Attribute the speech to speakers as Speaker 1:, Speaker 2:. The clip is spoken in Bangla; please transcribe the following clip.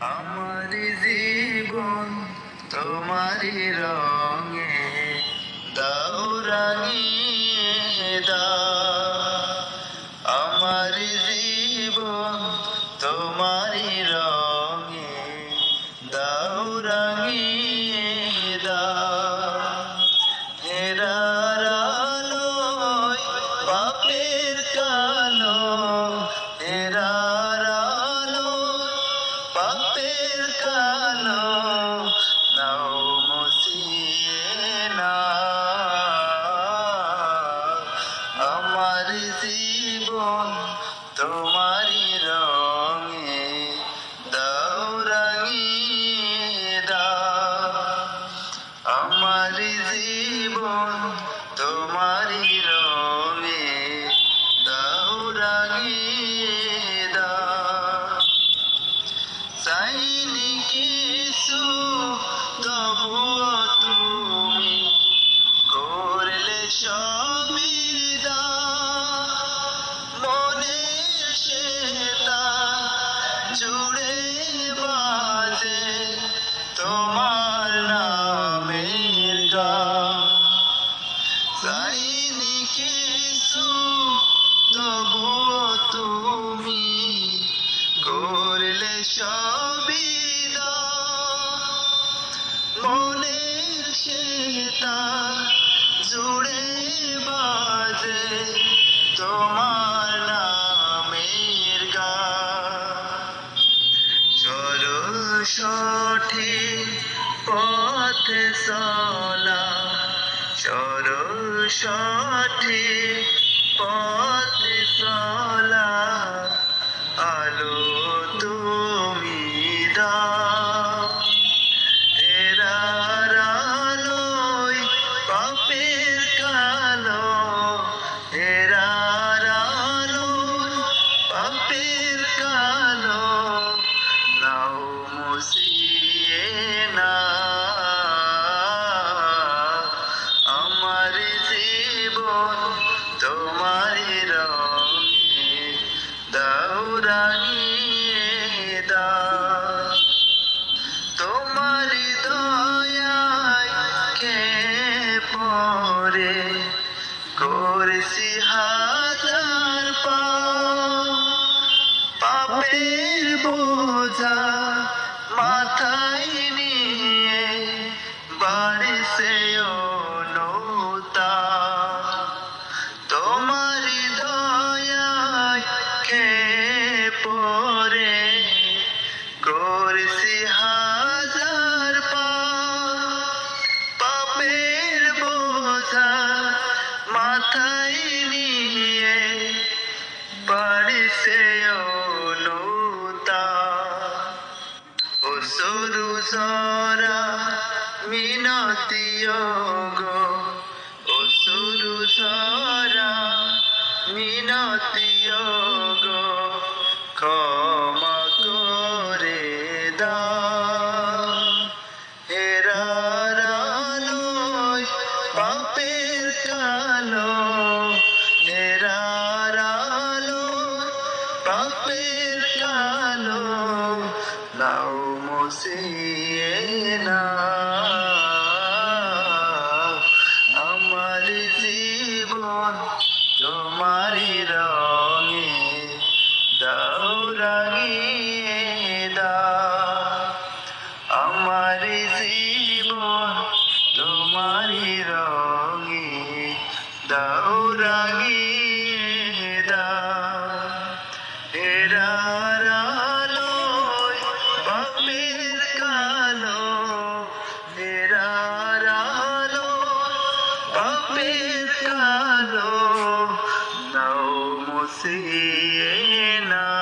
Speaker 1: আমার জীবন তোমারি রঙে দাও আমার জীবন তোমারি রঙে দাও রাঙিয়ে দাও। তোমারি রঙে দাও চাইনি কিছু তবুও সবিদা, মনের সেটা জুড়ে বাজে তোমার নামের গান চলো সঠিক পথে চলা, চলো সঠিক পথে চলা। বোঝা মাথায় নিয়ে তোমার দয়ায় কে পরে হাজার পাপ পাপের মাথায় নিয়ে বাড়িছে নৌতা সরু মিনতি গো ও সরু সরা মিনতি গো ক্ষমা করে দাও। হেরার পাপের কালো, হেরার পাপের মুসিয়ে না আমার জীবন তোমারি রঙে দাও রাঙিয়ে দাও আমার জীবন তোমারি রঙে দাও রাঙিয়ে and